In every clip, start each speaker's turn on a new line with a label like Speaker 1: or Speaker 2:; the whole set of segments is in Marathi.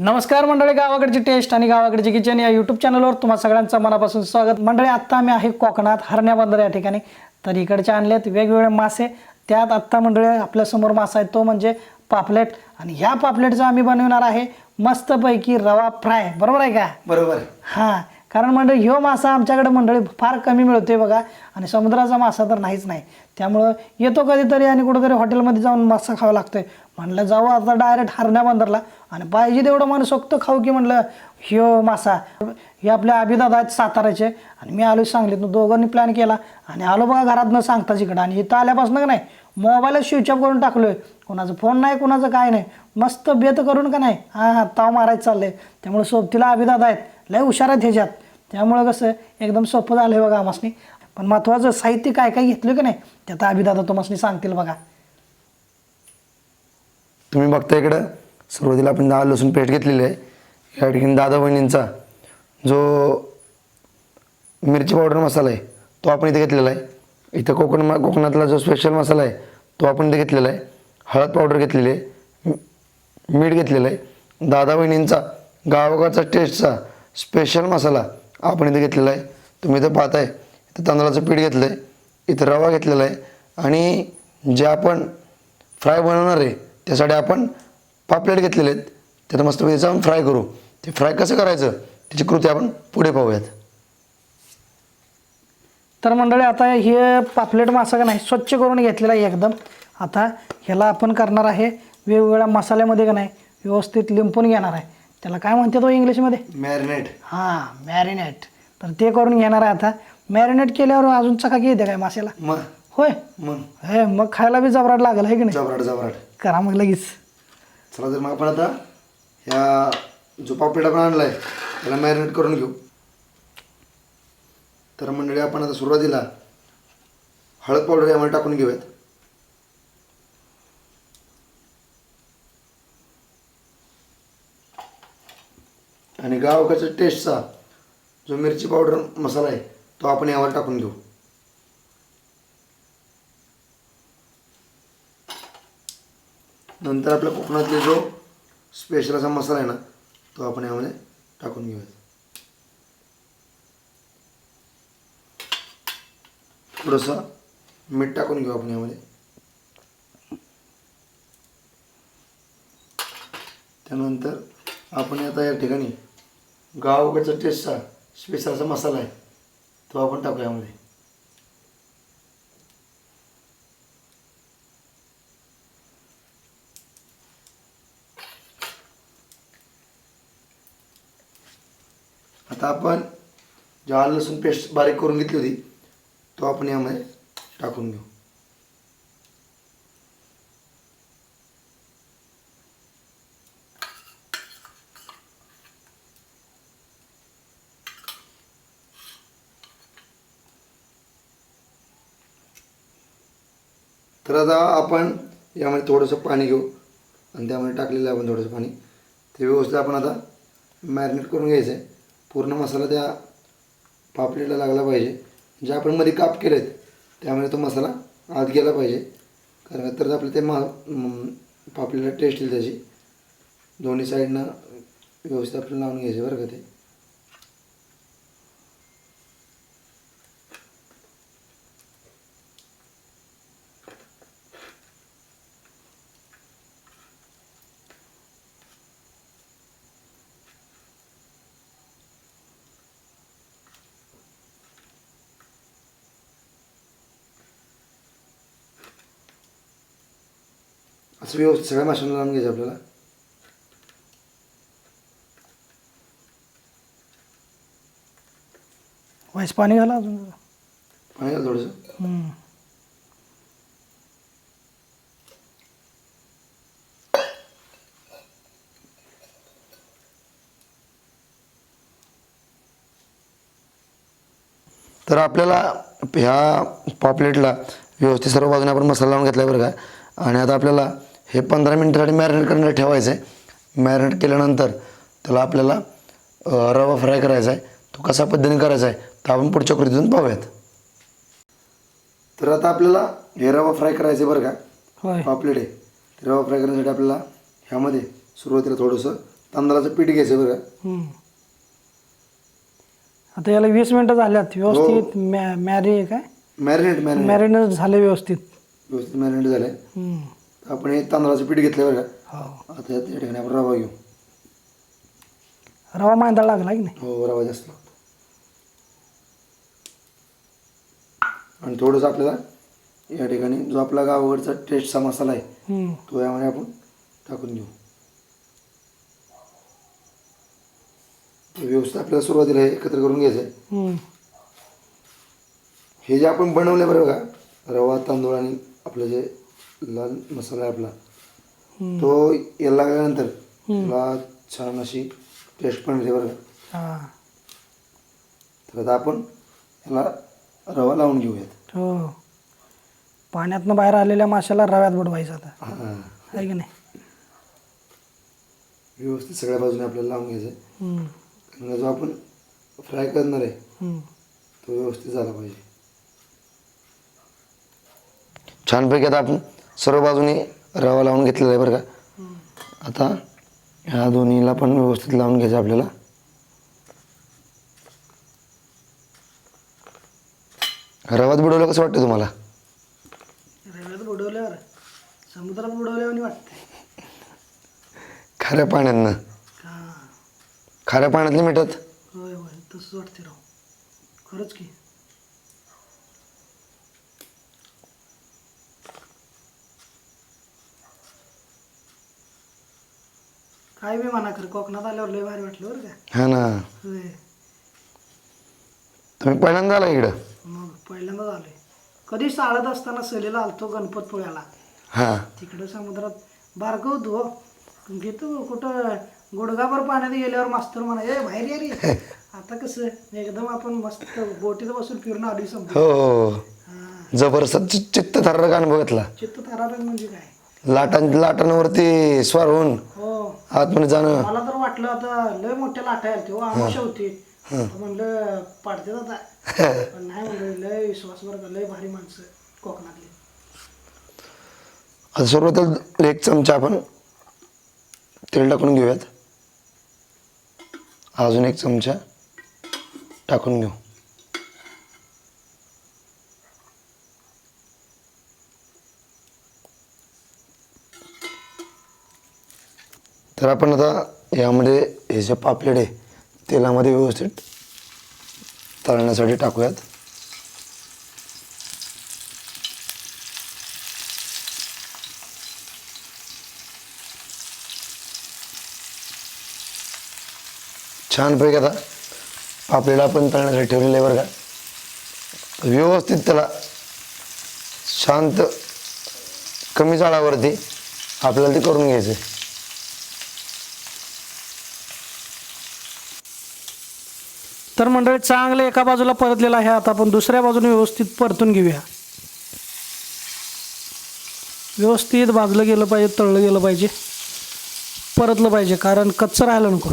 Speaker 1: नमस्कार मंडळी गावाकडची टेस्ट आणि गावाकडची किचन या यूट्यूब चॅनलवर तुम्हा सगळ्यांचं मनापासून स्वागत. मंडळी आत्ता आम्ही आहे कोकणात हरण्या बंदर या ठिकाणी. तर इकडचे आणलेत वेगवेगळे मासे. त्यात आत्ता मंडळी आपल्यासमोर मासा आहे तो म्हणजे पापलेट. आणि ह्या पापलेटचं आम्ही बनवणार आहे मस्तपैकी रवा फ्राय. बरोबर आहे का?
Speaker 2: बरोबर.
Speaker 1: हां. कारण मंडळी ह्यो मासा आमच्याकडे मंडळी फार कमी मिळतोय बघा. आणि समुद्राचा मासा तर नाहीच नाही. त्यामुळं येतो कधीतरी आणि कुठंतरी हॉटेलमध्ये जाऊन मासा खावा लागतोय. म्हणलं जाऊ आता डायरेक्ट हरण्या बंदरला आणि पाहिजे तेवढं मनसोक्त खाऊ की म्हणलं ह्यो मासा हे आपल्या अभिदादा आहेत साताराचे आणि मी आलो सांगलीत दोघांनी प्लॅन केला. आणि आलो बघा घरात न सांगता इकडं आणि इथं आल्यापासून का नाही मोबाईलच स्विच ऑफ करून टाकलोय. कोणाचं फोन नाही कोणाचं काय नाही. मस्त बेत करून का नाही हां हां ताव मारायचं चाललंय. त्यामुळे सोबतीला अभिदादा आहेत. लय हुशार आहेत ह्याच्यात. त्यामुळं कसं एकदम सोपं झालं आहे बघा आमासनी. पण महत्त्वाचं साहित्य काय काय घेतलं की नाही त्यात अभिदादा तुम्हाला सांगतील बघा.
Speaker 2: तुम्ही बघता इकडं? सुरुवातीला आपण दहा लसूण पेस्ट घेतलेली आहे. या ठिकाणी दादा बहिणींचा जो मिरची पावडर मसाला आहे तो आपण इथे घेतलेला आहे. इथं कोकण म कोकणातला जो स्पेशल मसाला आहे तो आपण इथे घेतलेला आहे. हळद पावडर घेतलेली आहे. मीठ घेतलेलं आहे. दादा बहिणींचा गावाकडचा टेस्टचा स्पेशल मसाला आपण इथे घेतलेला आहे. तुम्ही इथं पाहताय इथं तांदळाचं पीठ घेतलं आहे इथं रवा घेतलेला आहे. आणि जे आपण फ्राय बनवणार आहे त्यासाठी आपण पापलेट घेतलेले आहेत. त्यात मस्तपैकी आपण फ्राय करू. ते फ्राय कसं करायचं? त्याची कृती आपण पुढे पाहूयात.
Speaker 1: तर मंडळी आता हे पापलेट मासा का नाही स्वच्छ करून घेतलेला आहे एकदम. आता ह्याला आपण करणार आहे वेगवेगळ्या मसाल्यामध्ये का नाही व्यवस्थित लिंपून घेणार आहे. त्याला काय म्हणते तो इंग्लिशमध्ये?
Speaker 2: मॅरिनेट.
Speaker 1: हां मॅरिनेट. तर ते करून घेणार आहे आता. मॅरिनेट केल्यावर अजून चकाकी येते काय माशाला?
Speaker 2: मग.
Speaker 1: होय?
Speaker 2: मग.
Speaker 1: हे मग खायला बी जबराट लागेल आहे की नाही?
Speaker 2: जबराट जबराट.
Speaker 1: करा मग लगेच.
Speaker 2: चला तर मग आपण आता ह्या जो पापलेट आपण आणला आहे त्याला मॅरिनेट करून घेऊ. तर मंडळी आपण आता सुरुवातीला हळद पावडर यामध्ये टाकून घेऊयात. आणि गावकाच्या टेस्टचा जो मिरची पावडर मसाला आहे तो आपण यावर टाकून घेऊ. नंतर आपल्या कोकणातले जो स्पेशल असा मसाला आहे ना तो आपण यामध्ये टाकून घेऊया थोडंसं मीठ टाकून घेऊ आपण यामध्ये. त्यानंतर आपण आता या ठिकाणी गावाकडचा टेस्टचा स्पेशल असा मसाला आहे तो आपण टाकू यामध्ये. आता आपण जो आलं लसूण पेस्ट बारीक करून घेतली होती तो आपण यामध्ये टाकून घेऊ. तर आता आपण यामध्ये थोडंसं पाणी घेऊ आणि त्यामध्ये टाकलेलं आहे आपण थोडंसं पाणी. ते व्यवस्थित आपण आता मॅरिनेट करून घ्यायचं आहे पूर्ण मसाला त्या पापलेटला लागला पाहिजे. जे आपण मध्ये काप केले आहेत त्यामुळे तो मसाला आत गेला पाहिजे. कारण तर आपलं ते मा पापलेला टेस्ट येईल त्याची. दोन्ही साईडनं व्यवस्थित आपल्याला लावून घ्यायचे बरं का ते. व्यवस्थित सगळ्या माशांना लावून घ्यायचं आपल्याला.
Speaker 1: व्हायस पाणी घाला अजून
Speaker 2: पाणी घाल थोडंसं.
Speaker 1: हम्म.
Speaker 2: तर आपल्याला ह्या पॉपलेटला व्यवस्थित सर्व बाजूने आपण मसाला लावून घेतला आहे बरं का. आणि आता आपल्याला हे पंधरा मिनिटासाठी मॅरिनेट करण्यासाठी ठेवायचं आहे मॅरिनेट केल्यानंतर त्याला आपल्याला रवा फ्राय करायचा आहे तो कसा पद्धतीने करायचा आहे तर आपण पुढच्या कृतीतून पाहूयात. तर आता आपल्याला हे रवा फ्राय करायचं आहे बरं का? पापलेट आहे ते रवा फ्राय करण्यासाठी आपल्याला ह्यामध्ये सुरुवातीला थोडंसं तांदळाचं पीठ घ्यायचं बरं
Speaker 1: हम्म. आता याला वीस मिनटं झाल्यात. व्यवस्थित मॅ मॅरी काय?
Speaker 2: मॅरिनेट मॅरिनेट
Speaker 1: मॅरिनेट झाले व्यवस्थित.
Speaker 2: व्यवस्थित मॅरिनेट
Speaker 1: हम्म.
Speaker 2: आपण हे तांदळाचं पीठ घेतलं बरं का?
Speaker 1: हो.
Speaker 2: आता या ठिकाणी आपण रवा घेऊ.
Speaker 1: रवा मांदा लागला की नाही?
Speaker 2: हो रवा जास्त लागतो. आणि थोडंसं आपल्याला या ठिकाणी जो आपला गावाकडचा टेस्टचा मसाला आहे
Speaker 1: हम्म.
Speaker 2: तो यामध्ये आपण टाकून घेऊ व्यवस्थित आपल्याला सुरुवातीला हे एकत्र करून घ्यायचं आहे.
Speaker 1: हम्म.
Speaker 2: हे जे आपण बनवलं बरं का रवा तांदूळ आणि आपलं जे लाल मसाला आहे आपला. तो याला लागल्यानंतर त्याला छान अशी टेस्ट पण येते बरं का.
Speaker 1: हा.
Speaker 2: तर आता आपण याला रवा लावून घेऊयात.
Speaker 1: हो. पाण्यातनं बाहेर आलेल्या माशाला रव्यात बुडवायचं आता.
Speaker 2: हां.
Speaker 1: आहे की नाही?
Speaker 2: व्यवस्थित सगळ्या बाजूने आपल्याला लावून घ्यायचं. आहे
Speaker 1: हम्म.
Speaker 2: कारण जो आपण फ्राय करणार आहे
Speaker 1: हम्म.
Speaker 2: तो व्यवस्थित झाला पाहिजे. छानपैकी आता आपण सर्व बाजूने रवा लावून घेतलेला आहे बरं का. आता ह्या दोन्हीला पण व्यवस्थित लावून घ्यायचं आपल्याला. रवात बुडवलं कसं वाटतं तुम्हाला?
Speaker 1: रव्यात बुडवल्यावर समुद्रात बुडवल्यावर वाटतंय
Speaker 2: खाऱ्या पाण्यातनं.
Speaker 1: का
Speaker 2: खाऱ्या पाण्यातलं मिठत?
Speaker 1: होय होय तसंच वाटते राव. खरंच की. काय बी म्हणा खरं कोकणात आल्यावर लय भारी वाटलं बरं का.
Speaker 2: हा ना.
Speaker 1: होय.
Speaker 2: तुम्ही पहिल्यांदा आला इकडं?
Speaker 1: मग पहिल्यांदाच आलोय. कधी शाळेत असताना सहलीला आलतो गणपतपुळ्याला.
Speaker 2: हां.
Speaker 1: तिकडं समुद्रात बारकं होतो हो. घेतो कुठं गुडगाभर पाण्यात गेल्यावर मास्तर म्हणा ए बाहेर ये रे. आता कसं एकदम आपण मस्त बोटीत बसून फिरून आलोय समजा.
Speaker 2: हो. जबरदस्त चि- चित्त थरारक अनुभव घेतला.
Speaker 1: चित्त तारारंग म्हणजे काय?
Speaker 2: लाटां लाटांवरती स्वार होऊन
Speaker 1: हो.
Speaker 2: आतमध्ये जाणं.
Speaker 1: मला तर वाटलं आता लय मोठ्या लाटा आहेत तेव्हा आमुषा होती. म्हणलं पाडते आता. पण नाही म्हणलं लय विश्वास बरं का लय भारी माणसं कोकणातली.
Speaker 2: आता सुरुवातीला एक चमचा आपण तेल टाकून घेऊयात. अजून एक चमचा टाकून घेऊ. तर आपण आता यामध्ये हे जे पापलेट आहे तेलामध्ये व्यवस्थित तळण्यासाठी टाकूयात. छानपैकी आता पापलेला आपण तळण्यासाठी ठेवलेलं आहे बरं का. व्यवस्थित त्याला शांत कमी जाळावरती आपल्याला ते करून घ्यायचं आहे.
Speaker 1: तर मंडळी चांगलं एका बाजूला परतलेलं आहे. आता आपण दुसऱ्या बाजूने व्यवस्थित परतून घेऊया. व्यवस्थित भाजलं गेलं पाहिजे तळलं गेलं पाहिजे. परतलं पाहिजे कारण कच्चं राहिलं नको.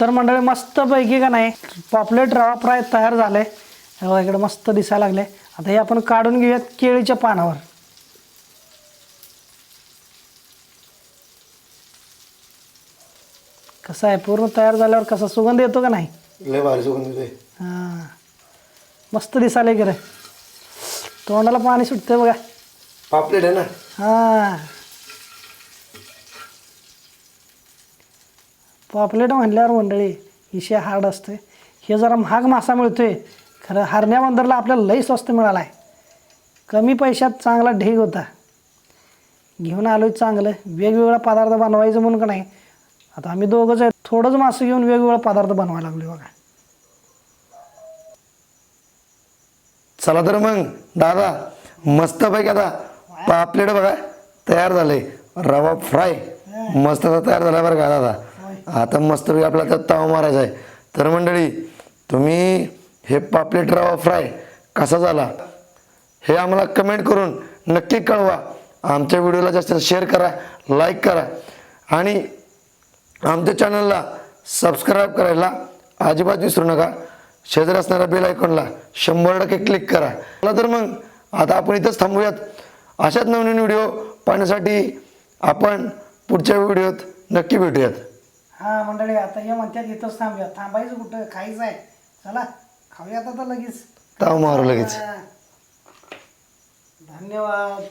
Speaker 1: तर मंडळी मस्तपैकी का नाही पॉपलेट रवा फ्राय तयार झाले इकडे मस्त दिसायला लागले आता हे आपण काढून घेऊयात केळीच्या पानावर. कसं आहे पूर्ण तयार झाल्यावर कसा सुगंध येतो का नाही?
Speaker 2: लय भारी सुगंध येतोय.
Speaker 1: हां. मस्त दिसायला की रे. तोंडाला पाणी सुटतंय बघा.
Speaker 2: पापलेट आहे ना?
Speaker 1: हां. पॉपलेट म्हणल्यावर मंडळी विषय हार्ड असते हे जरा महाग मासा मिळतोय. खरं हरण्या बंदरला आपल्याला लई स्वस्त मिळाला आहे कमी पैशात चांगला ढीग होता. घेऊन आलोय चांगलं. वेगवेगळा पदार्थ बनवायचं म्हणून का नाही? आता आम्ही दोघंच आहे. थोडंच मासं घेऊन वेगवेगळा पदार्थ बनवायला लागलो बघा.
Speaker 2: चला तर मग दादा मस्त पैकी आता पापलेट बघा तयार झाले रवा फ्राय मस्त आता तयार झाला बरं का दादा? आता मस्तपैकी आपला तर तावा मारायचा आहे. तर मंडळी तुम्ही हे पापलेट रवा फ्राय कसा झाला हे आम्हाला कमेंट करून नक्की कळवा. आमच्या व्हिडिओला जास्त शेअर करा लाईक करा आणि आमच्या चॅनलला सबस्क्राईब करायला अजिबात विसरू नका. शेजारी असणाऱ्या बेल आयकॉनला शंभर टक्के क्लिक करा. चला तर मग आता आपण इथंच थांबूयात. अशाच नवनवीन व्हिडिओ पाहण्यासाठी आपण पुढच्या व्हिडिओत नक्की भेटूयात.
Speaker 1: हा मंडळी आता हे म्हणतात इथंच थांबूया. थांबायचं कुठं? खायचं आहे. चला खाऊया आता लगेच.
Speaker 2: ताव मारू लगेच.
Speaker 1: धन्यवाद.